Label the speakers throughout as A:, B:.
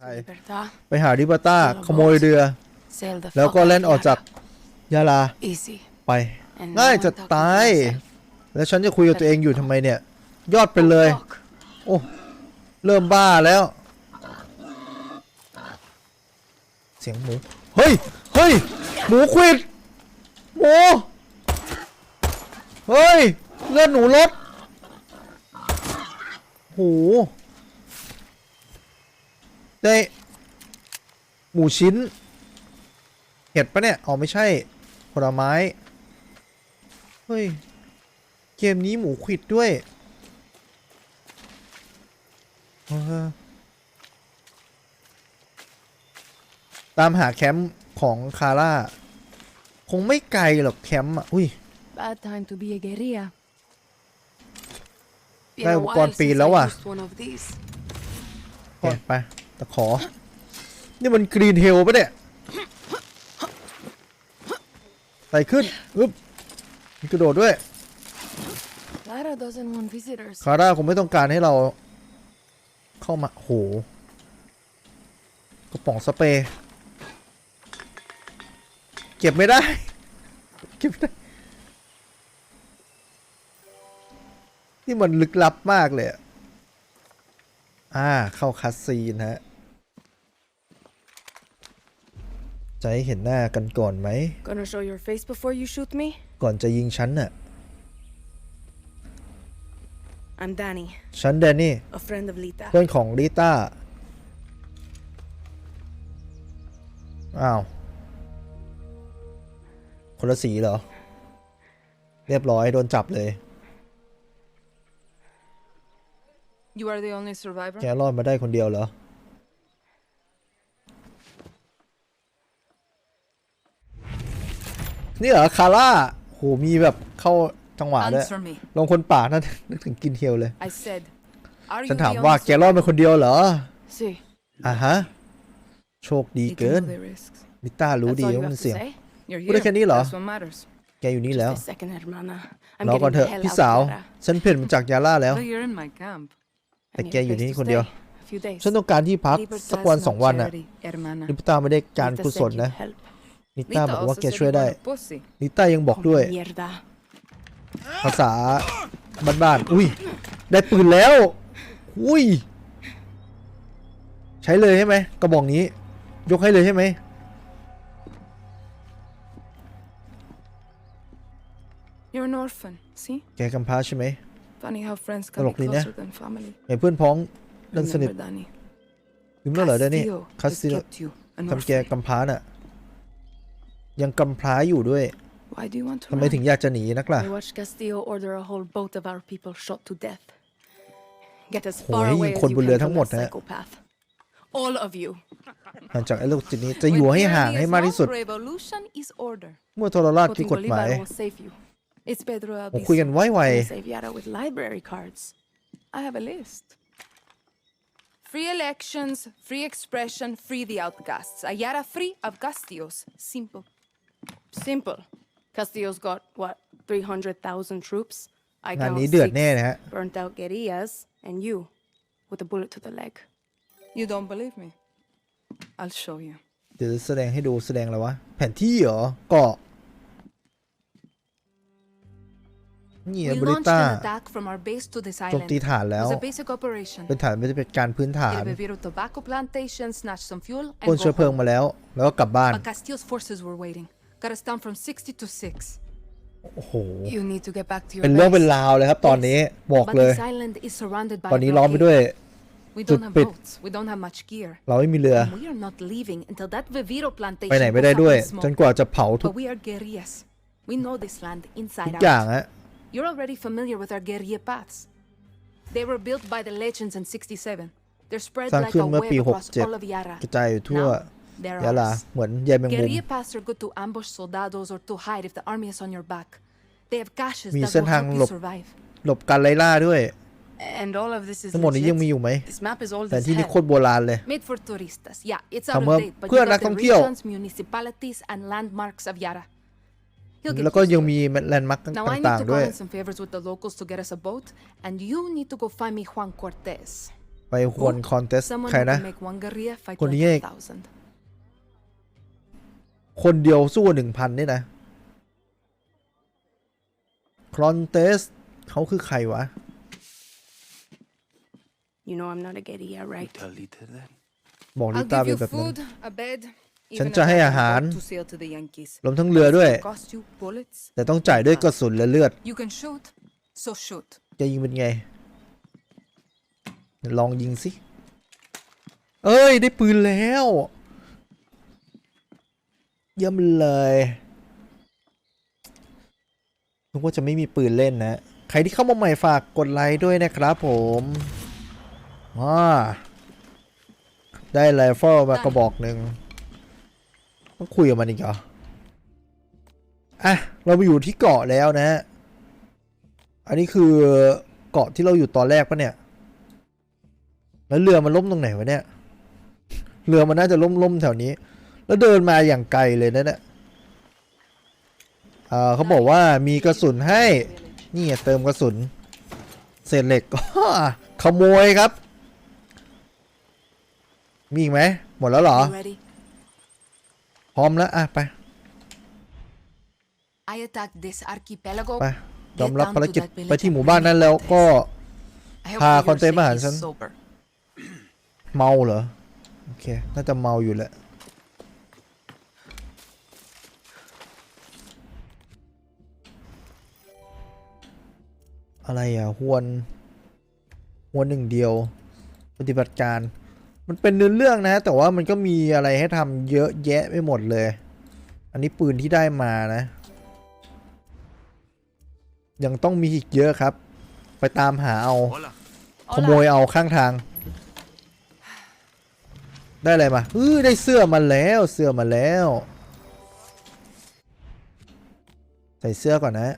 A: ใช่
B: Libertad,
A: ไปหาริบาต้าขโมยเรือ
B: sail the
A: แล้ว
B: fuck
A: ก็
B: out
A: เล่นออกจาก
B: Yara.
A: ยาลา
B: Easy.
A: ไป
B: And
A: ง่าย
B: no one
A: จะ
B: talking to
A: ตาย
B: myself.
A: แล้วฉันจะคุยกับตัวเองอยู่ทำไมเนี่ย ยอดไปเลย
B: Fuck.
A: โอ้เริ่มบ้าแล้ว เสียงหมู เฮ้ย เฮ้ย หมูควิดหมู เฮ้ย เลือดหนูลดโห ได้หมูชิ้น เห็ดปะเนี่ย อ๋อ ไม่ใช่ ผลไม้ เฮ้ย เกมนี้หมูควิดด้วยเออตามหาแคมป์ของคาร่า คงไม่ไกลหรอกแคมป์อะ อุ้ย
B: Bad time to be a guerrilla. Been
A: ได้
B: a
A: อุปกรณ์
B: while
A: ปีน
B: since
A: แล้ว
B: I
A: ว่ะ
B: used one of these.
A: โอเคไป ตะขอ นี่มันกรีนเฮลปะเนี่ยไต่ขึ้นอึ๊บมีกระโดดด้วย
B: Clara doesn't want visitors.
A: คาร่าคงไม่ต้องการให้เรา เข้ามาโหกระป๋องสเปรย์เก็บไม่ได้ เก็บไม่ได้ นี่มันลึกลับมากเลยอะอ่า เข้าคัสซีนฮะ จะให้เห็นหน้ากันก่อนไหม
B: Gonna show your face before you shoot me?
A: ก่อนจะยิงฉันน่ะ
B: I'm Danny,
A: ฉันแดนนี่
B: a friend of Lita.
A: เพื่อนของลิต้า อ้าว คนละสีเหรอ เรียบร้อยโดนจับเลย
B: You are the only survivor?
A: แกรอดมาได้คนเดียวเหรอ นี่เหรอคาร่าโหมีแบบเข้าจังหวะด้วย
B: Answer me.
A: ลงคนป่านั่นนึกถึงกินเฮลเลย
B: I said, are
A: ฉัน
B: you
A: ถาม
B: the
A: ว่า
B: only
A: แกรอดมาคนเดียวเหรอ
B: See,
A: อะฮะ โชคดี
B: you
A: เกิน
B: know the risks.
A: ลิต้ารู้
B: That's
A: ดี
B: all you
A: ว่า
B: have
A: มัน
B: to
A: เสี่ยง
B: say?
C: You're
A: Puta que ni
C: here.
A: lo.
C: That's what matters.
A: แกอยู่นี่แล้ว
B: Just a second, hermana. I'm
A: รอก่อน
B: getting
A: เถ
B: the
A: อะ
B: hell
A: พี่
B: out
A: สาว
B: of Yara.
A: ฉันเปลี่ยนมาจากยาล่าแล้ว
C: So you're in my camp.
A: แต่
B: I need
A: แก
B: a
A: อยู่
B: place
A: นี่
B: to
A: คนเดียว
B: stay. A few days.
A: ฉันต้องการที่พัก
C: Libertad's
A: สักวันสอง
C: not
A: วันน่ะ
C: charity, hermana.
A: ลิต้าไม่ได้การ
B: Lita
A: กุศ
B: said
A: ล
B: you'd
A: นะ
B: help.
A: ลิต้า
C: Lita
A: บอกว่า
C: also
A: แก
C: said
A: ช่วย
C: you
A: ได้
C: were a pussy.
A: ลิต้ายังบอกด้วย
B: Mierda.
A: ภาษาบ้านๆ อุ้ย ได้ปืนแล้ว อุ้ย ใช้เลยใช่ไหมกระบอกนี้ ยกให้เลยใช่ไหม
C: You're an orphan. See?
A: แกกำพร้าใช่ไหม
C: Funny how friends can be
A: Tolok din, eh?
C: closer than family.
A: ไงเพื่อนพ้องนั่นสนิท
C: Remember, Danny.
A: ลืมแล้วเหรอเดนนี่
C: Castillo
A: คาส
C: has
A: ติโ kept
C: you an
A: ทำแก
C: orphan.
A: กำพร้าน่ะ ยังกำพร้าอยู่ด้วย
C: Why do you want to
A: ทำไม
C: run?
A: ถึงอยากจะหนีนักล่ะ
B: I watched Castillo order a whole boat of our people shot to death. Get as
A: โห
B: far
A: ให้ยิ
B: away
A: ง
B: as
A: คน
B: you
A: บนเรือ
B: can
A: ทั้ง
B: from
A: หมด
B: that
A: นะ
B: psychopath. All of you.
A: หลังจากไอ้โรคจิตนี้จะอยู่ให้ห่างให้มากที่สุด
C: Revolution is order.
A: เมื่อทรราชคื
B: Voting
A: อกฎหมาย
B: Bolivar will save you.
C: It's Pedro
A: ผมคุยกัน
C: Albizu.
A: ไว้ไว
B: Gonna save Yara with library cards.
C: I have a list. Free elections, free expression, free the outcasts. Ayara free of Castillos. Simple.
B: Simple. Castillo's got, what, 300,000 troops? I
A: งาน
B: count
A: นี้เดือด
B: six
A: แน่นะฮะ
B: burnt out guerrillas, and you with a bullet to the leg.
C: You don't believe me? I'll show you.
A: เดี๋ยวจะแสดงให้ดูแสดงอะไรวะ แผนที่เหรอเกาะนี่
C: We
A: บริ
C: launched
A: ต้า
C: an attack from our base to this
A: โจม
C: island.
A: ตี
C: It
A: ฐานแล้ว
C: was a basic operation.
A: เป็นฐานไม่ได้เป็นการพื้นฐาน
C: El Beviro tobacco plantation, snatch some fuel,
A: ปล้น
C: and
A: เชื้อ
C: go
A: เพลิง
C: home.
A: มาแล้ว แล้วก็กลับบ้าน
C: But Castillo's forces were waiting. Got us down from 60 to 6.
A: โอ้โห
B: You need to get back to your
A: เป็นเรื่อง
B: base.
A: เป็นราวเลยครับ ตอนนี้บอก
C: But
A: เลย
C: this island is surrounded by
A: ตอน
C: a
A: นี้ล้อมไป
C: blockade.
A: ด้วย
C: We don't have
A: Tupid.
C: boats. We don't have much gear.
A: เราไม่มีเรือ
C: And we are not leaving until that Viviro plantation
A: ไปไหนไม่ได้
C: goes up
A: ด้วย
C: in
A: จน
C: smoke.
A: กว่าจะเผาทุก
C: But we are guerrillas. We know this land
A: ทุ
C: inside
A: กอย่าง
C: out.
A: ฮะ
C: You're already familiar with our guerrilla paths. They were built by the legends in 67. They're spread
A: สร้าง
C: like
A: ขึ้น
C: a
A: เมื่อ
C: web
A: ปี
C: across
A: 67
C: all of Yara.
A: กระจายอยู่ทั่ว
C: Now, they're
A: ยะลา
C: ours.
A: เหมือนใยแมงมุม
C: Guerrilla paths are good to ambush soldados or to hide if the army is on your back. They have caches
A: มี
C: that
A: เส้น
C: will
A: ทาง
C: help
A: หล
C: you
A: บ
C: survive.
A: หลบการไล่ล่าด้วย
B: And all of this is
A: ทั้งหมดนี้ยังมี
B: legit.
A: อยู่ไหม
B: This map is old
A: แต่
B: as
A: ที่นี่โค
B: hell.
A: ตรโบราณเลย
C: Made for turistas. Yeah, it's
A: ทำ
C: out
A: เพื่อ
C: of date, but
A: เพื่อ
C: you
A: นัก
C: got
A: ท่อ
C: the
A: งเที่ยว
C: regions, municipalities, and landmarks of Yara. He'll get
A: แล้วก็
C: used
A: ยัง
C: to it.
A: มีแลนด์มาร์ก
C: Now I
A: ต่าง
C: need to
A: ๆ ด้ว
C: call
A: ย
C: in some favors with the locals to get us a boat, and you need to go find me Juan Cortez.
A: ไปฮวนคอนเทส
B: Someone
A: ใคร
B: who
A: นะ
B: can make one guerrilla fight
A: Con
B: like
A: Diego.
B: a thousand.
A: คนเดียวสู้หนึ่งพันนี่นะคอนเทสเขาคือใครวะ
B: You know I'm not a guerrilla, right?
D: Little leader then.
A: บอกลิ
C: I'll
A: ต้า
C: give
A: เป็น
C: you
A: แบบนั้น
C: food, a bed,
A: ฉัน
C: even
A: จะ
C: a
A: ให้
C: diamond
A: อาหาร
C: boat to sail to the Yankees.
A: รวมทั้งเรือด้วย
C: Cost you bullets?
A: แต่ต้องจ่ายด้วยกระสุนและเลือด
C: You can shoot, so shoot.
A: จะยิงเป็นไง ลองยิงสิ เอ้ย ได้ปืนแล้ว เยี่ยมเลยนึกว่าจะไม่มีปืนเล่นนะ ใครที่เข้ามาใหม่ฝากกดไลค์ด้วยนะครับผมอ่าได้ไรเฟิลมากระบอกหนึ่งต้องคุยกับมันอีกเหรอ อะ เรามาอยู่ที่เกาะแล้วนะฮะ อันนี้คือเกาะที่เราอยู่ตอนแรกปะเนี่ย แล้วเรือมันล่มตรงไหนวะเนี่ย เรือมันน่าจะล่มล่มแถวนี้ แล้วเดินมาอย่างไกลเลยนะเนี่ยเอ่อเขาบอกว่ามีกระสุนให้ นี่ไงเติมกระสุน เศษเหล็กขโมยครับ มีอีกไหม หมดแล้วเหรอ
B: You ready?
A: พร้อมแล้ว อะ ไป
C: I attacked this archipelago.
A: ไปยอมรับภารกิจไปที่หมู่บ้านนั้นแล้วก็
C: I hope
A: Pha
C: for your
A: con tế
C: sake
A: mà hẳn
C: he's
A: sân.
C: sober.
A: เมาเหรอ โอเค น่าจะเมาอยู่แหละ อะไรอะ หวน หวนหนึ่งเดียว ปฏิบัติการ มันเป็นเนื้อเรื่องนะ แต่ว่ามันก็มีอะไรให้ทำเยอะแยะไปหมดเลย อันนี้ปืนที่ได้มานะ ยังต้องมีอีกเยอะครับ ไปตามหาเอา
D: Hola.
A: ขโมยเอาข้างทาง ได้อะไรมาเออได้เสื้อมาแล้วเสื้อมาแล้ว ใส่เสื้อก่อนนะ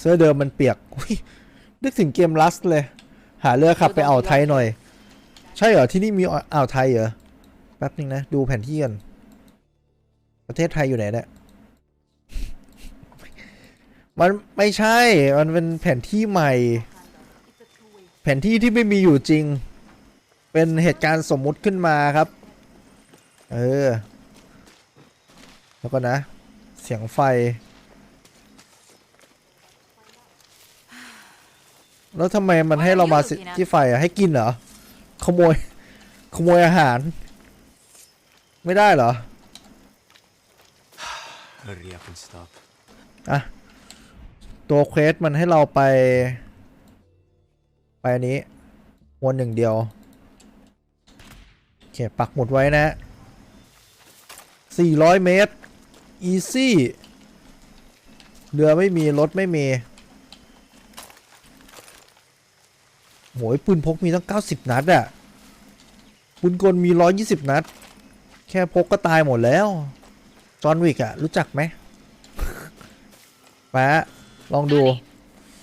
A: เสื้อเดิมมันเปียกนึกถึงเกมลัสเลย หาเรือขับไปอ่าวไทยหน่อย ใช่เหรอ ที่นี่มีอ่าวไทยเหรอ แป๊บนึงนะ ดูแผนที่กันประเทศไทยอยู่ไหนเนี่ยมันไม่ใช่ มันเป็นแผนที่ใหม่ แผนที่ที่ไม่มีอยู่จริง เป็นเหตุการณ์สมมุติขึ้นมาครับ เออ แล้วก็นะ เสียงไฟ แล้วทำไมมันให้เรามาสิที่ไฟอะให้กินเหรอ ขโมย ขโมยอาหาร ไม่ได้เหรอ
D: Hurry up and stop.
A: อะตัวเควสมันให้เราไป ไปอันนี้วนหนึ่งเดียว โอเค ปักหมุดไว้นะ 400 เมตร easy เรือไม่มี รถไม่มี หยปืนพกมีตั้ง 90 นัดอะปืนกลมี 120 นัด แค่พกก็ตายหมดแล้ว จอห์นวิกอะรู้จักไหมแปะลองดู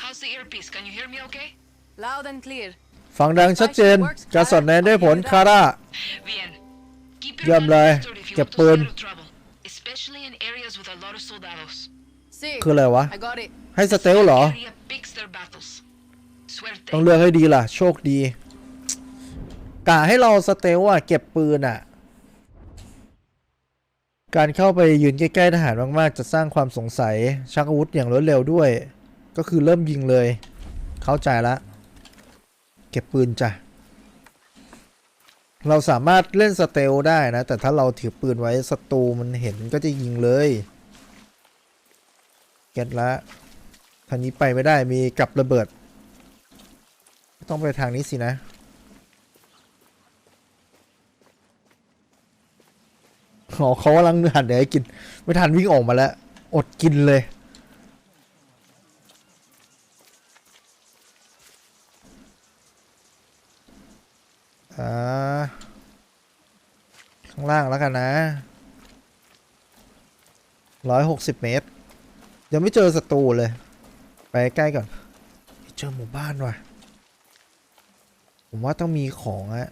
E: How's the earpiece? Can you hear me okay?
C: Loud and clear.
A: ฟังดังชัดเจน การสอดแนมได้ผล คาร่า
E: Bien. Keep your
A: Diam
E: hand
A: lai,
E: registered if you
A: que
E: want to stay
A: pun.
E: out of trouble, especially in areas with a lot of soldados.
C: See,
A: คืออะไรวะ
C: I got it.
A: ให้สเตลเหรอ ต้องเลือกให้ดีล่ะ โชคดีกะให้เราสเตลอะเก็บปืนอะการเข้าไปยืนใกล้ๆทหารมากๆ จะสร้างความสงสัยชักอาวุธอย่างรวดเร็วด้วย ก็คือเริ่มยิงเลย เข้าใจละ เก็บปืนจ้ะ เราสามารถเล่นสเตลได้นะ แต่ถ้าเราถือปืนไว้ศัตรูมันเห็นก็จะยิงเลยเก็ตละทางนี้ไปไม่ได้มีกับระเบิด ต้องไปทางนี้สินะ อ๋อเขากำลังหันเดี๋ยวให้กิน ไม่ทันวิ่งออกมาแล้ว อดกินเลย อ่า ข้างล่างแล้วกันนะร้อยหกสิบเมตร ยังไม่เจอศัตรูเลย ไปใกล้ก่อน เจอหมู่บ้านว่ะ ผมว่าต้องมีของอะ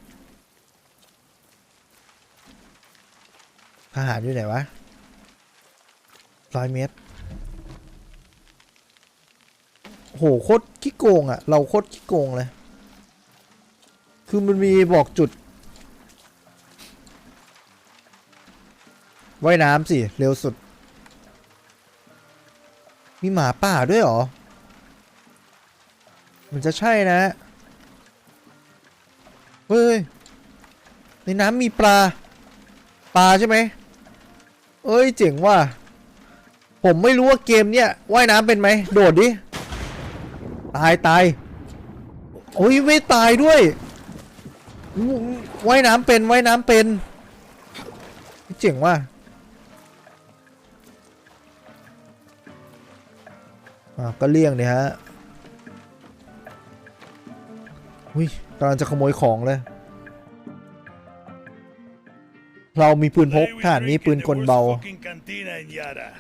A: ทหารอยู่ไหนวะร้อยเมตรโหโคตรขี้โกงอะเราโคตรขี้โกงเลย คือมันมีบอกจุดว่ายน้ำสิ เร็วสุด มีหมาป่าด้วยหรอ มันจะใช่นะ เฮ้ย ในน้ำมีปลา ปลาใช่ไหมเอ้ยเจ๋งว่ะ ผมไม่รู้ว่าเกมเนี้ยว่ายน้ำเป็นไหม โดดดิ ตายตายโอ้ยไม่ตายด้วย ว่ายน้ำเป็นว่ายน้ำเป็น เจ๋งว่ะอะก็เลี่ยงเนี่ยฮะ อุ้ย กำลังจะขโมยของเลย เรามีปืนพกทหารมีปืนกลเบา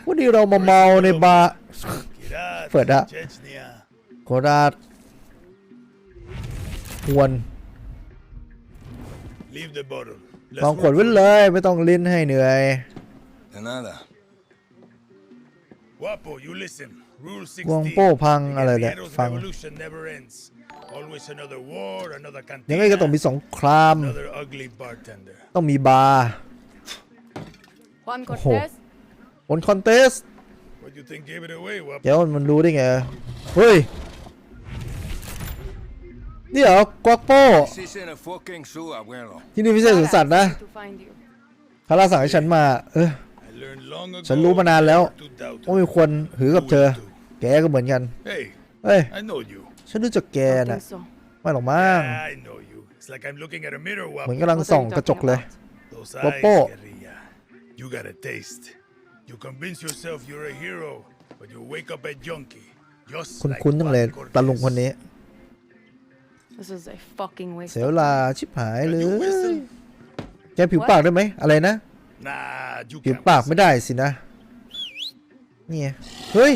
A: วันนี้เรามาเมาในบาร์เปิดอะโคราชหวน
F: Leave the bottle.
A: ลองขวดไว้เลยไม่ต้องลิ้นให้เหนื่อย
G: De nada.
F: Guapo, you listen. Rule
A: กวง
F: 16.
A: โป้พัง
F: The
A: อะไรเนี่ย
F: Guerreros
A: ฟัง
F: revolution never ends. Always another war, another
A: ยังไงก็ต้องมี
F: cantina,
A: สงคราม
F: another ugly bartender.
A: ต้องมีบาร์
C: Juan
A: Ojo.
C: Cortez,
A: บนคอนเทส
F: What do you think gave it away, Guapo?
A: เดี๋ยวมันรู้ได้ไง เฮ้ย นี่เหรอกวกโป้
G: This isn't a fucking zoo, abuelo.
A: ที่นี่ไม่ใช่สวนสัตว์นะ
C: to find you.
A: คาราสั่งให้ฉันมา เออ
F: I learned long ago
A: ฉันรู้มานานแล้ว
F: to doubt
A: ว่าไม่ควรหือกับเธอ แกก็เหมือนกัน
F: Hey,
A: เฮ้ย
F: I know you.
A: ฉันรู้จักแก
B: Don't
A: น่ะ
B: think so.
A: ไม่หรอกมั้ง
F: Yeah, I know you. It's like I'm looking at a mirror,
A: เหมือน
F: Guapo.
A: กำลัง
B: What are
A: ส่อง
B: you
A: กระจก
B: talking
A: เลย
B: about?
F: Those
A: Guapo.
F: eyes, guerrilla. You got a taste. You convince yourself you're a hero, but you wake up a junkie. Just
A: คุณ
F: like
A: คุ้นๆจังเลย
F: Juan
A: ตาลุงคน
F: Cortez.
A: นี้
B: This is a fucking waste.
A: เสีย
B: of
A: เวลา
B: time.
A: ชิบหายเล
F: Can you
A: ย
F: whistle?
A: แกผิวปากได้ไหมอะไรนะ
F: Nah, you
A: ผิว
F: can't
A: ปาก
F: whistle.
A: ไม่ได้สินะนี่ไงเฮ้ย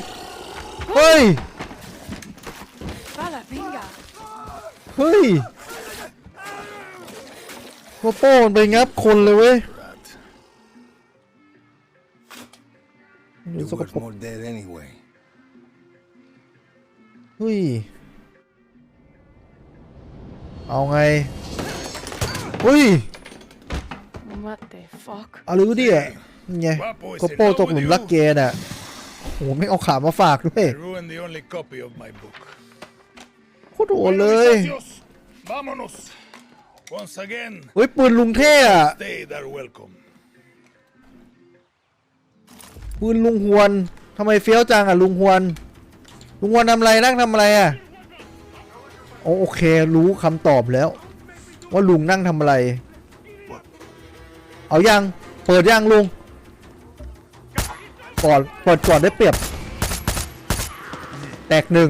A: เฮ้ย
C: Fala, pinga.
A: เฮ้ยโกโป้มันไปงับคนเลยเว้ย
F: Rat.
A: ดู
G: You
A: สก
G: were
A: ปรก
G: more dead anyway.
A: เฮ้ย เอาไงเฮ้ย
B: What the fuck?
A: อะไรวะเนี่ยนี่ไงโกโป้ตกหลุมรักเกน่ะโอ้โหไม่เอาขามาฝากด้วย ตรโหดเลย
F: Muchachos, vámonos. Once again,
A: เฮ้ยปืนลุงเท่อะ
F: stay there welcome.
A: ปืนลุงฮวนทำไมเฟี้ยวจังอะลุงฮวน ลุงฮวนทำอะไรนั่งทำอะไรอะโอโอเครู้คำตอบแล้ว ว่าลุงนั่งทำอะไร เอายังเปิดยังลุงก่อนเปิดก่อนได้เปรียบ แตกหนึ่ง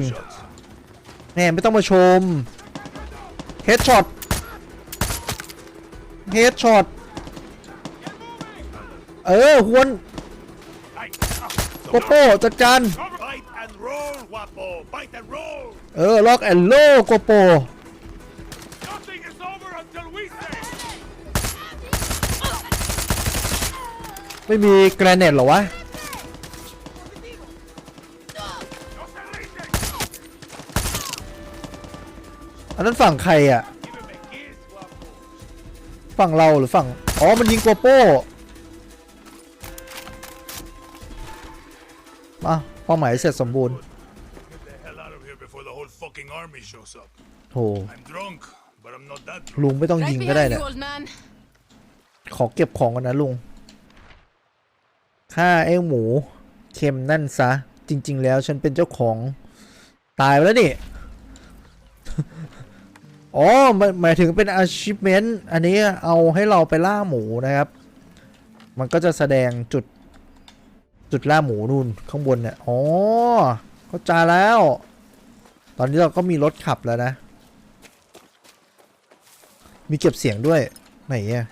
A: แน่ไม่ต้องมาชมเฮดช็อตเฮดช็อตเออฮวนโกโก้จัดการ
F: Bite and roll, Guapo. Bite and roll.
A: เออล็อกแอนโลโกโป
F: Nothing is over until we say.
A: ไม่มีแกรเนตเหรอวะ อันนั้นฝั่งใครอะ ฝั่งเราหรือฝั่ง อ๋อ มันยิงโกโป้มาเป้าหมายเสร็จสมบูรณ์โถ
F: I'm drunk, but I'm not that drunk.
A: ลุงไม่ต้องยิงก็ได้เนี่ยขอเก็บของกันนะลุงฆ่าไอ้หมูเค็มนั่นซะ จริง ๆ แล้วฉันเป็นเจ้าของ ตายไปแล้วนี่ อ๋อหมายถึงเป็น achievement อันนี้เอาให้เราไปล่าหมูนะครับ มันก็จะแสดงจุดจุดล่าหมูนู่นข้างบนเนี่ย อ๋อเข้าใจแล้ว ตอนนี้เราก็มีรถขับแล้วนะ มีเก็บเสียงด้วย ไหนอะ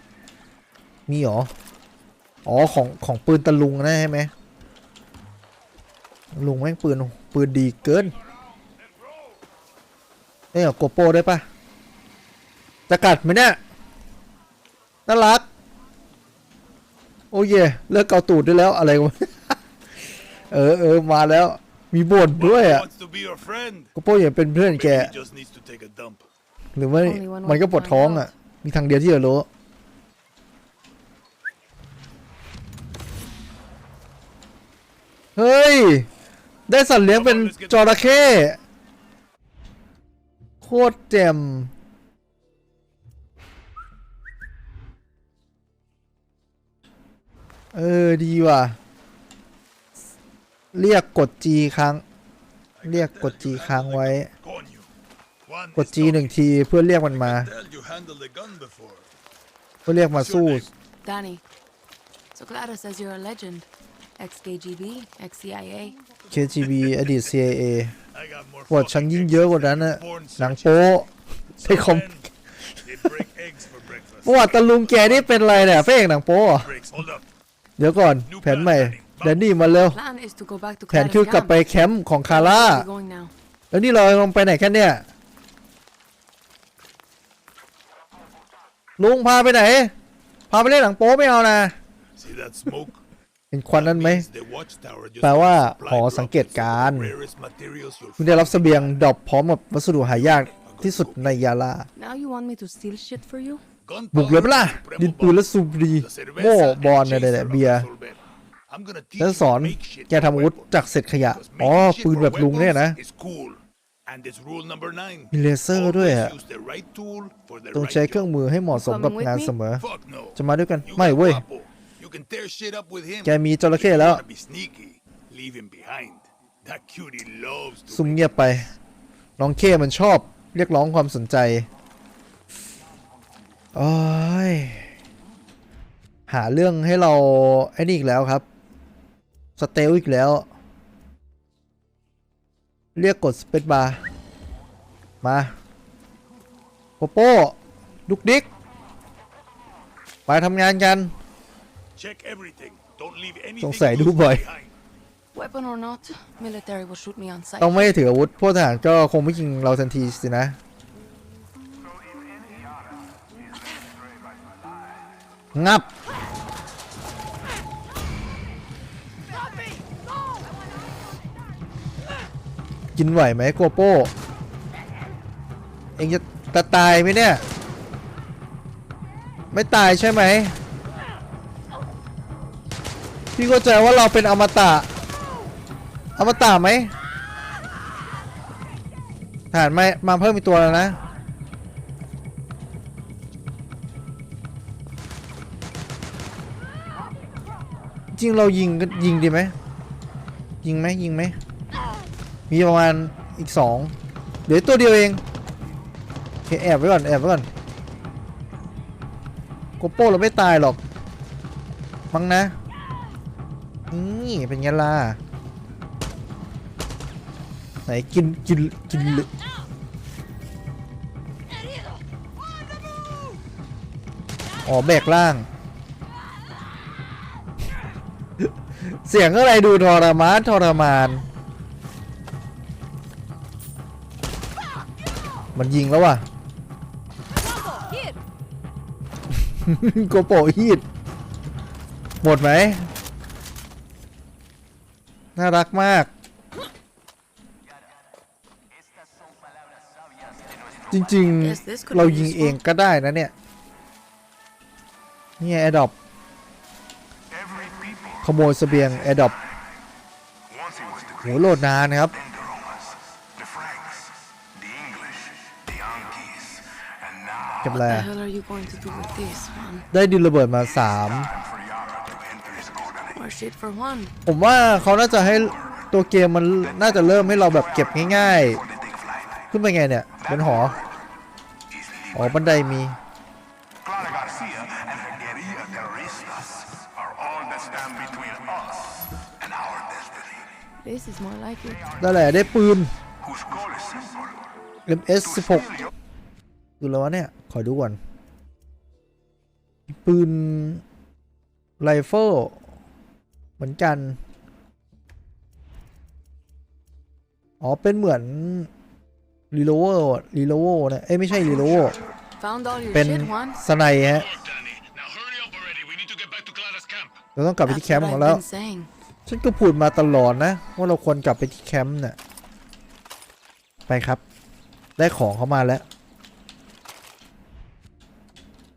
A: มีหรอ อ๋อของของปืนตะลุงนะใช่ไหมลุงแม่งปืนปืนดีเกินเอ้ยโกโปได้ปะ จะกัดไหมเนี่ย น่ารัก โอ้เย่เลิกเกาตูดได้แล้วอะไรวะ เออเออมาแล้ว มีบ่นด้วย
F: Guapo
A: อะ
F: wants to be your friend.
A: โกโปอย่าเป็นเพื่อนแก
F: Maybe he just needs to take a dump.
A: หรือว่า
B: Only one way
A: มันก็
B: to
A: ปวดท้อง
B: find
A: อะ มีทางเดียวที่จะรู้ เฮ้ย ได้สัตว์เลี้ยงเป็นจระเข้ โคตรเจ็ม เออ ดีว่ะ เรียกกด G ครั้งเรียกกด G ค้างไว้
F: Coño. Juan
A: กด
F: is
A: G หนึ่งทีเพื่อเรียกมันมา
F: Tell you handled the gun before.
A: เพื่อเรียกมาสู้
B: Danny. So Clara says you're a legend. Ex KGB, ex CIA.
A: KGB อดีต CIA
F: I got more
A: ปวดฉัน
F: fucking
A: ยิ่ง
F: eggs
A: เยอะกว่านั้น
F: than
A: น่ะ
F: porn
A: หนัง
F: searches.
A: โป๊ะ
F: Some
A: ให้คอม
F: men, they break eggs for breakfast.
A: ประวัติตะลุงแกนี่เป็นอะไรเนี่ยพระเอกหนังโป๊ะ เหรอ
F: Breaks. Hold up.
A: เดี๋ยวก่อนแผนใหม่แดนนี่มาเร็ว
B: Plan is to go back to
A: แผนคือกลับไปแคมป์ของคาร่า
B: Where are we going now?
A: แล้วนี่เราลงไปไหนกันเนี่ย ลุงพาไปไหน พาไปเล่นหนังโป๊ไม่เอานะ
F: See that smoke?
A: เห็นควันนั้นไหม
F: Means the watchtower just
A: แปลว่า
F: got supply
A: หอสังเกต
F: dropped in
A: การ
F: some
A: ณ์
F: of the rarest materials you'll
A: คุณได้รับเสบียงดรอปพร้อมกับวัสดุหายากที่สุดในยาลา บุกเลยปล่ะดินปืนและสูบบุหรีโม่บอลเนี่ยแหละเบียร์ฉันสอนแกทำอาวุธจากเศษขยะ อ๋อ ปืนแบบลุงเนี่ยนะ มีเลเซอร์ด้วยอะต้องใช้เครื่องมือให้เหมาะสมกับงานเสมอ จะมาด้วยกัน ไม่เว้ย แกมีจระเข้แล้ว ซุ่มเงียบไป น้องเข้มันชอบเรียกร้องความสนใจ โอ้ย หาเรื่องให้เรา ไอ้นี่อีกแล้วครับ สเตลอีกแล้ว เรียกกดสเปซบาร์ มาโปโป้ดุกดิกไปทำงานกัน สงสัยดูบ่อย
B: Weapon or not, military will shoot me on sight.
A: ต้องไม่ถืออาวุธพวกทหารก็คงไม่ยิงเราทันทีสินะ งับ กินไหวไหมโกโป้เองจะจะตายไหมเนี่ย ไม่ตายใช่ไหม พี่เข้าใจว่าเราเป็นอมตะ อมตะไหมทหารมามาเพิ่มอีกตัวแล้วนะ จริงเรายิงก็ยิงดีไหมยิงไหมยิงไหมมีประมาณอีกสองเดี๋ยวตัวเดียวเองโอเคแอบไว้ก่อนแอบไว้ก่อนโกโป้เราไม่ตายหรอกมั้งนะนี่เป็นไงล่ะไหนกินกินกินเลยอ๋อแบกล่าง สียงอะไรดูทรมานทรมาน มันยิงแล้วว่ะโกโปฮีดหมดไหม น่ารักมาก จริง ๆ เรายิงเองก็ได้นะเนี่ย นี่แอดดอป โมยเสบียงแอดดอปโหโหลดนานนะครับ เก็บอะไร
B: What
A: อะ
B: the hell are you going to do with this, man?
A: ได้ดินระเบิดมา
B: More shit for one.
A: 3ผมว่าเขาน่าจะให้ตัวเกมมันน่าจะเริ่มให้เราแบบเก็บง่ายๆ ขึ้นไปไงเนี่ยบนหอ อ๋อบันไดมี
B: This is more like it.
A: ได้แหละได้ปืน
H: Whose goal is simple.
A: MS 16ดูแล้ววะเนี่ย ขอดูก่อน ปืนไรเฟิลเหมือนกัน อ๋อ เป็นเหมือนรีโลเวอร์รีโลเวอร์นะ เอ้ย ไม่ใช่รีโลเวอร์
B: Found all your
A: เป็น
B: shit, Juan?
A: สไนฮะ
F: Danny, now hurry up already. We need to get back to Clara's camp.
A: เราต้องกลับไปที่
B: That's
A: แคมป์
B: what
A: ของ
B: I've
A: แล้ว
B: been saying.
A: ฉันก็พูดมาตลอดนะ ว่าเราควรกลับไปที่แคมป์น่ะ ไปครับ ได้ของเข้ามาแล้ว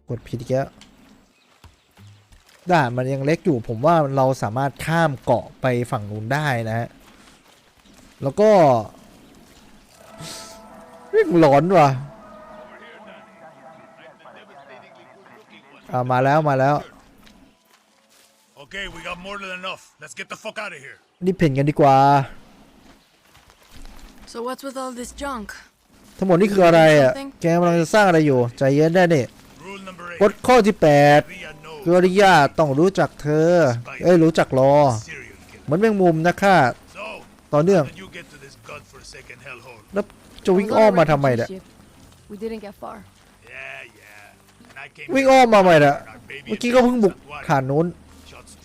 A: กดผิดอีกแล้วด่านมันยังเล็กอยู่ผมว่าเราสามารถข้ามเกาะไปฝั่งนู้นได้นะฮะ แล้วก็เร่งหลอนว่ะอ่ามาแล้วมาแล้ว
F: Okay, we got more than enough. Let's get the fuck out of here.
A: รีบเพ่นกันดีกว่า
B: So what's with all this junk?
A: ทั้งหมดนี่คืออะไรอะ แกกำลังจะสร้างอะไรอยู่ ใจเย็นได้นี่
F: Rule number
A: กฎ
F: eight.
A: ข้อที่8
F: Ria knows
A: กริยาต้องรู้จักเธอ เอ้ยรู้จักรอ
F: serial killer.
A: เหมือนแมงมุมนะค่ะ
F: So,
A: ต่อเนื่อง
F: how did you get to this godforsaken hellhole?
A: แล้วจะวิ่งอ้อมมาทำไมเนี่ย
B: We didn't get far.
F: Yeah, yeah. And I came
A: วิ่ง
F: here
A: อ้อมมาใหม่น่ะ
F: and our baby
A: เมื่อกี้ก็เพิ่งบุก
F: Santuario
A: ผ่านนู้น
F: Shot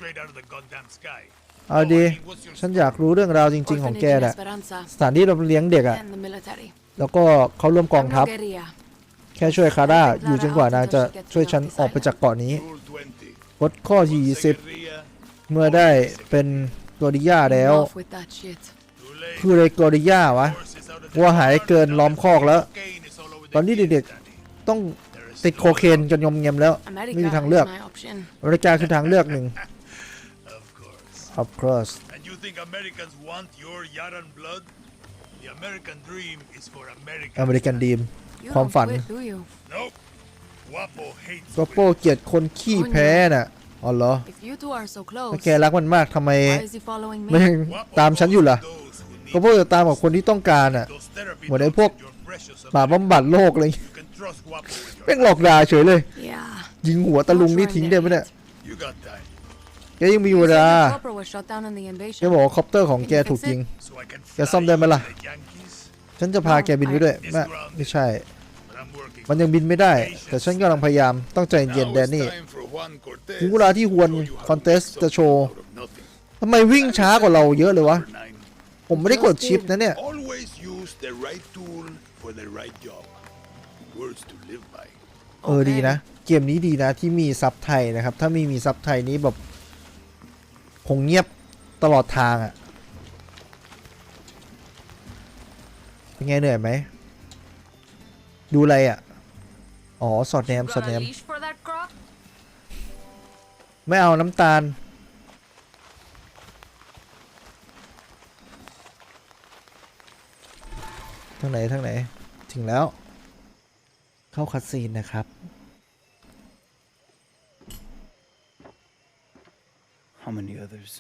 F: straight out of the goddamn sky.
A: เอาดี
F: Oh, I mean, what's your
A: ฉันอยากรู้เรื่องราวจริง ๆ ของแก
B: Orphanage in
A: น่ะ
B: Esperanza
A: สถานที่เราเลี้ยงเด็กอะ
B: and the military.
A: แล้วก็เขาร่วมกอง
B: I'm
A: ทัพ
B: no guerrilla.
A: แค่ช่วยคาร่า อยู่จนกว่านางจะช่วยฉันออกไปจากเกาะนี้
F: Rule 20.
A: กฎข้อที่
F: Once a
A: 20
F: guerrilla,
A: เมื่อได้เป็นกริยาแล้ว
B: Enough with that shit.
F: too late.
A: คืออะไรกริยาวะ
F: Horses out of
A: วัว
F: the
A: หาย
F: barn,
A: เกินล้อมคอกแล้ว
F: cocaine is all over the
A: ตอนนี้
F: kids,
A: เด็ก
F: Danny.
A: ๆต้อง
F: There is
A: ติด
F: no
A: โคเคนจนยมเงียมแล้ว
B: America
A: ไม่มีทาง
B: is
A: เลือก
B: my option.
A: อเมริกาคือทางเลือกหนึ่ง
F: Of course.
A: Of course
F: And you think Americans want your Yaran blood? The American dream is for Americans.
A: อเมริกันดีม
B: You
A: ความ
B: don't
A: ฝัน
B: quit, do you?
F: Nope. Guapo hates
A: ก็โป้
F: women.
A: เกลียดคนขี้แพ้น่ะอ๋อเหรอ
B: If you two are so close,
A: ถ้าแกรักมันมากทำไม
B: why is he following
A: ไม่
B: me?
F: Guapo
A: ตามฉันอยู่ล่ะ
F: goes those who need
A: ก็โป้จะตามกับคนที่ต้องการอะ
F: those therapy
A: เหมือนไอ้
F: drugs
A: พวก
F: that you're precious
A: ป่า
F: Americans.
A: บำบัดโลกอะไรอย่าง
F: You
A: เงี้ย
F: can trust Guapo with your
A: แม่งหลอกด่าเฉยเลย
B: Yeah.
A: ยิงหัวตะลุงนี่ทิ้งได้ไหมเนี่ย
F: You got time.
A: แกยังมีเว
B: You said
A: ลา
B: the chopper was shot down in the
A: แก
B: invasion.
A: บอกว่าคอปเตอร์ของแกถูกยิง
F: So I can
A: Yeah,
F: fly
A: some them
F: you
A: lah.
F: to the Yankees.
A: ฉันจะพาแกบินไปด้วย ไม่ไม่ใช่
F: But I'm working.
A: มันยังบินไม่ได้ แต่ฉันกำลังพยายาม ต้องใจเย็น
F: Now
A: แด
F: it's
A: นนี่
F: time for Juan Cortez
A: ถึงเวลาที่ฮวน
F: to show you how
A: คอนเทส
F: to make
A: จะโชว์
F: something out of nothing.
A: ทำไมวิ่งช้ากว่าเราเยอะเลยวะ
F: Number nine.
A: ผมไม่ได้กดชิปนะเนี่ย
F: Always use the right tool for the right job. Words to live by.
A: เออดีนะ เกมนี้ดีนะที่มีซับไทยนะครับ ถ้าไม่มีซับไทยนี้แบบ คงเงียบตลอดทางอะ่ะ เป็นไงเหนื่อยไหม ดูอะไรอะ่ะ อ๋อ สอดแนม สอดแนม
E: for that crop?
A: ไม่เอาน้ำตาล ทางไหน ทางไหน ถึงแล้ว เข้าคัดซีนนะครับ
D: How many others?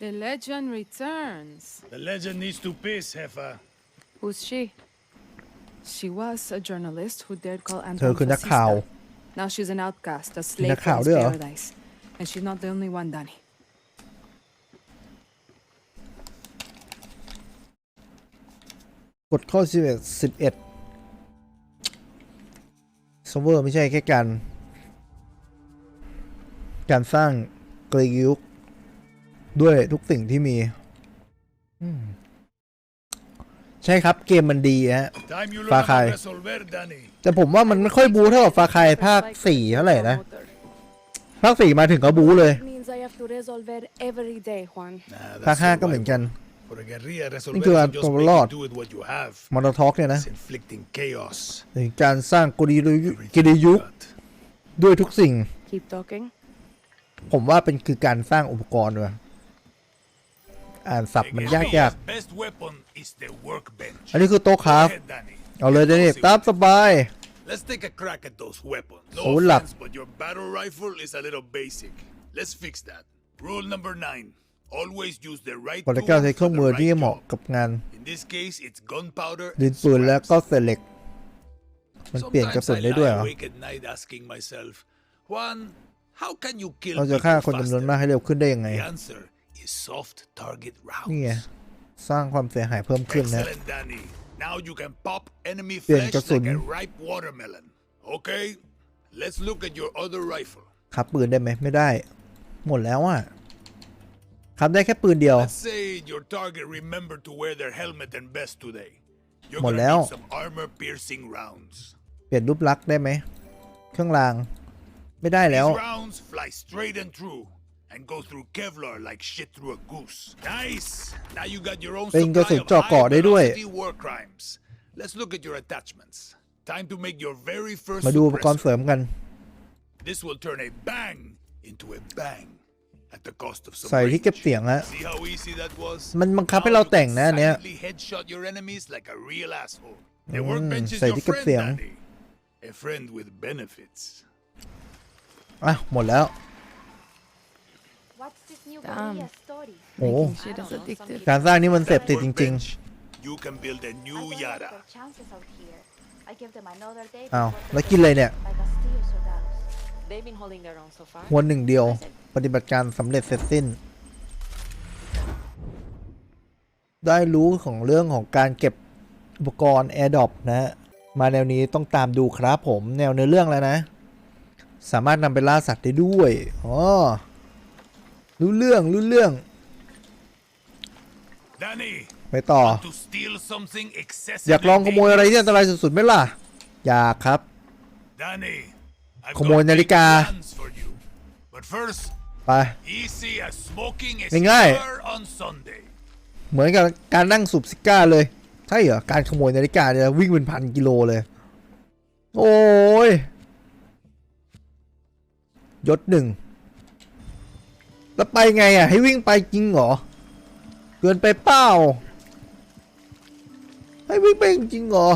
C: The legend returns.
F: The legend needs to piss, Hefa.
C: Who's she? She was a journalist who dared call
A: เธอ
C: Anton
A: คือนักข่าว
C: fascista. Now she's an outcast, a slave
A: นัก
C: for
A: ข่าว
C: his
A: ด้วยเหรอ
C: paradise. And she's not the only one, Danny.
A: กฎข้อ11 11ซอฟเวอร์ไม่ใช่แค่การ การสร้างเกรยุก ด้วยทุกสิ่งที่มีอืมใช่ครับเกมมันดีฮะ
F: Time you
A: Far
F: learn
A: Cry.
F: how to resolver, Danny.
A: แต่ผมว่ามันไม่ค่อยบูเท่ากับฟาคายภาคสี่เท่าไหร่นะ ภาคสี่มาถึงก็บูเลย
I: means I have to resolve it every day, Juan.
F: Nah,
A: ภาค
F: that's
A: ห้าก็เหมือนกัน
F: survival. For a guerrilla,
A: นี่คือ
F: resolver
A: ตัว
F: just
A: รอด
F: make do with what you have.
A: มอนทอกเนี่ยนะ
F: It's inflicting chaos.
A: ถึงการสร้างกริยุก
F: Everything
A: กิริยุก
F: you got.
A: ด้วยทุกสิ่ง
I: Keep talking.
A: ผมว่าเป็นคือการสร้างอุปกรณ์ว่ะ อ่านศัพท์
F: A
A: มันยากยาก
F: guerrilla's best weapon is the workbench.
A: อันนี้คือโต๊ะคราฟ
F: Go ahead, Danny.
A: เอาเลยเดนี่ตามสบาย
F: Let's take a crack at those weapons. No
A: Hold up.
F: offense, but your battle rifle is a little basic. Let's fix that. Rule number nine. Always use the right
A: กฎ
F: tool
A: เก้าใช้เครื่
F: for
A: อง
F: the
A: มือ
F: right
A: ที่เหมาะ
F: job.
A: กับงาน
F: In this case, it's gunpowder
A: ดิน
F: and
A: ปืนแล้วก็
F: scraps.
A: เศษเหล็ก มันเปลี่ยนกระ
F: Sometimes
A: สุน
F: I
A: ได้ด้วยเหร
F: lie
A: อ
F: awake at night asking myself, Juan, how can you kill
A: เราจะฆ่า
F: people
A: คนจำนวน
F: faster?
A: มากให้เร็วขึ้นได้ยังไง
F: The answer is soft target
A: นี่ไง
F: rounds.
A: สร้างความเสียหายเพิ่มขึ้นนะ
F: Excellent, Danny. Now you can pop enemy
A: เปลี่ยน
F: flesh
A: กระสุน
F: like a ripe watermelon. Okay, let's look at your other rifle.
A: ขับปืนได้ไหมไม่ได้ หมดแล้วอะขับได้แค่ปืนเดียว
F: Let's say your target remembered to wear their helmet and vest today. You're
A: หมด
F: gonna
A: แล้ว
F: need some armor-piercing rounds.
A: เปลี่ยนรูปลักษณ์ได้ไหมเครื่องราง ไม่ได้แล้ว
F: These rounds fly straight and true and go through Kevlar like shit through a goose. Nice. Now you got your own
A: เป็นกระสุ
F: supply
A: น
F: of
A: เจาะเกราะ
F: high
A: ได้ด้วย
F: velocity war crimes. Let's look at your attachments. Time to make your very first
A: มาดูอุปกรณ์
F: suppressor.
A: เสริมกัน
F: This will turn a bang into a bang at the cost of some
A: ใส่ที่เก็บ
F: range.
A: เสียงฮะ
F: See how easy that was?
A: มันบังคับให้
F: Now
A: เรา
F: you
A: แต่ง
F: can
A: นะอันเนี้ย
F: silently headshot your enemies like a real asshole. The
A: อืม
F: workbench is
A: ใส่
F: your
A: ที่เก็บ
F: friend,
A: เสียง
F: Danny. A friend with benefits.
A: อะหมดแล้ว
I: What's this new
B: Damn.
I: guerrilla story?
A: โอ้
B: Making shit is addictive.
A: การสร้างนี่มันเสพติดจริง
F: Workbench, You can build a
I: I
F: new
I: don't like
F: Yara.
I: their chances out here. I give them another day
A: ๆอ้าว
I: before
A: แล้ว
I: the
A: กินอะไรเนี่ย
I: by Castillo soldados.
J: They've been holding their own so far.
A: หัวหนึ่งเดียว ปฏิบัติการสำเร็จเสร็จสิ้น ได้รู้ของเรื่องของการเก็บอุปกรณ์ AirDrop นะฮะ มาแนวนี้ต้องตามดูครับผมแนวเนื้อเรื่องแล้วนะ สามารถนำไปล่าสัตว์ได้ด้วย อ๋อ รู้เรื่องรู้เรื่อง
F: Danny,
A: ไปต่อ
F: to steal something excessive.
A: อยากลองขโมยอะไรที่อันตรายสุดๆไหมล่ะ อยากครับ
F: Danny, I've
A: ขโมย
F: got
A: นาฬิกา
F: big plans for you. But first,
A: ไป
F: easy as smoking a
A: ง่ายๆ
F: cigar on Sunday.
A: เหมือนกับการนั่งสูบซิก้าเลย ใช่เหรอ การขโมยนาฬิกาเนี่ยวิ่งเป็นพันกิโลเลย โอ้ยยศหนึ่ง แล้วไปไงอะ ให้วิ่งไปจริงเหรอ เกินไปเปล่า ให้วิ่งไปจริงเหรอ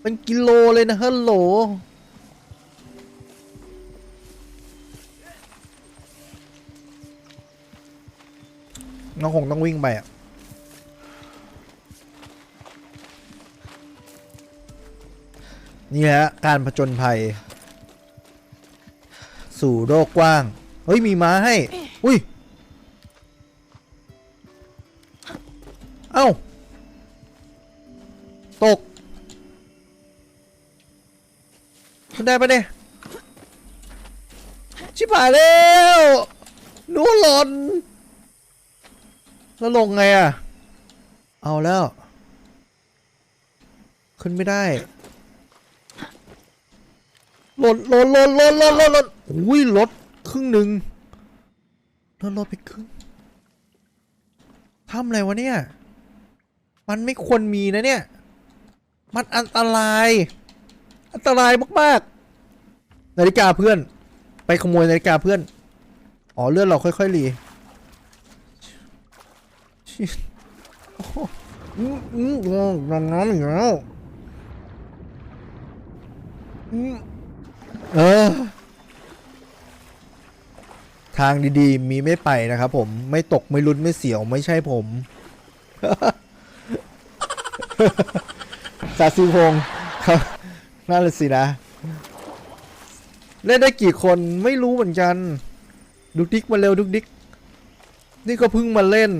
A: เป็นกิโลเลยนะฮัลโหลน้องคงต้องวิ่งไปอะนี่ฮะการผจญภัย สู่โลกกว้าง เฮ้ย มีม้าให้ อุ้ย เอ้า ตกขึ้นได้ปะเนี่ย ชิบหายแล้วหนูหล่น แล้วลงไงอะเอาแล้ว ขึ้นไม่ได้หล่นหล่นหล่นหล่นหล่นหล่นหล่นอุ้ยลดครึ่งหนึ่ง ลดลดไปครึ่งทำอะไรวะเนี่ย มันไม่ควรมีนะเนี่ย มันอันตราย อันตรายมากๆ นาฬิกาเพื่อน ไปขโมยนาฬิกาเพื่อน อ๋อเลื่อนเราค่อยๆรีชิโอ้โหอืมอืมอืมน้ำน้ำอีกแล้วอืมเออ ทางดีๆ มีไม่ไปนะครับผมไม่ตกไม่ลุ้นไม่เสียวไม่ใช่ผมสาสุพงครับนั่นแหละสินะ เล่นได้กี่คนไม่รู้เหมือนกัน ดุกดิกมาเร็วดุกดิก นี่ก็เพิ่งมาเล่น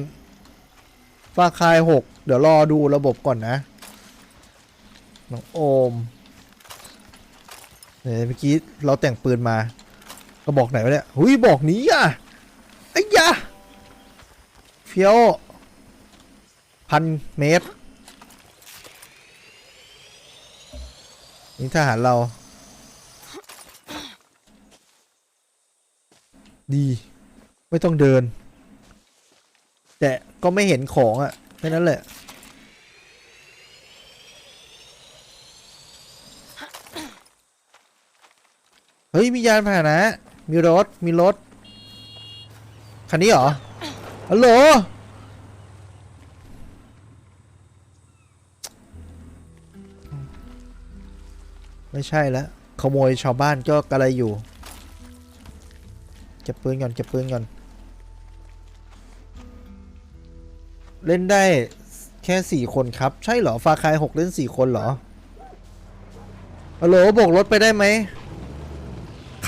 A: ฟาคายหกเดี๋ยวรอดูระบบก่อนนะน้องโอมเนี่ยเมื่อกี้เราแต่งปืนมา ก็บอกไหนวะเนี่ยหุยบอกนี้อะไอ้ยะเฟี้ยวพันเมตร นี่ทหารเรา ดี ไม่ต้องเดิน แต่ก็ไม่เห็นของอะ่ะแค่นั้นแหละเฮ้ย มียานพาหนะ มีรถ มีรถ คันนี้เหรอ ฮัลโหล ไม่ใช่แล้วขโมยชาวบ้านก็กระไรอยู่ เก็บปืนก่อน เก็บปืนก่อน เล่นได้แค่สี่คนครับ ใช่เหรอ ฟาคายหกเล่นสี่คนเหรอฮัลโหลบกรถไปได้ไหม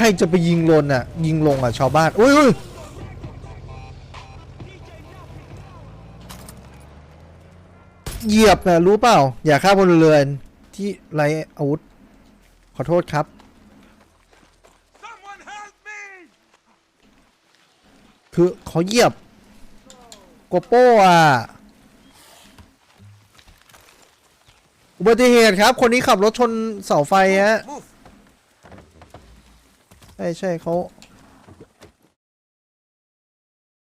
A: ใครจะไปยิงลนอะ ยิงลงอะชาวบ้านอุ้ยอุ้ยเหยียบนะรู้เปล่า อย่าฆ่าพลเรือนที่ไรอาวุธ ขอโทษครับ
H: Someone help me!
A: คือเขาเหยียบโกโป้อะอุบัติเหตุครับ คนนี้ขับรถชนเสาไฟฮะ
G: Move.
A: ใช่ใช่เขา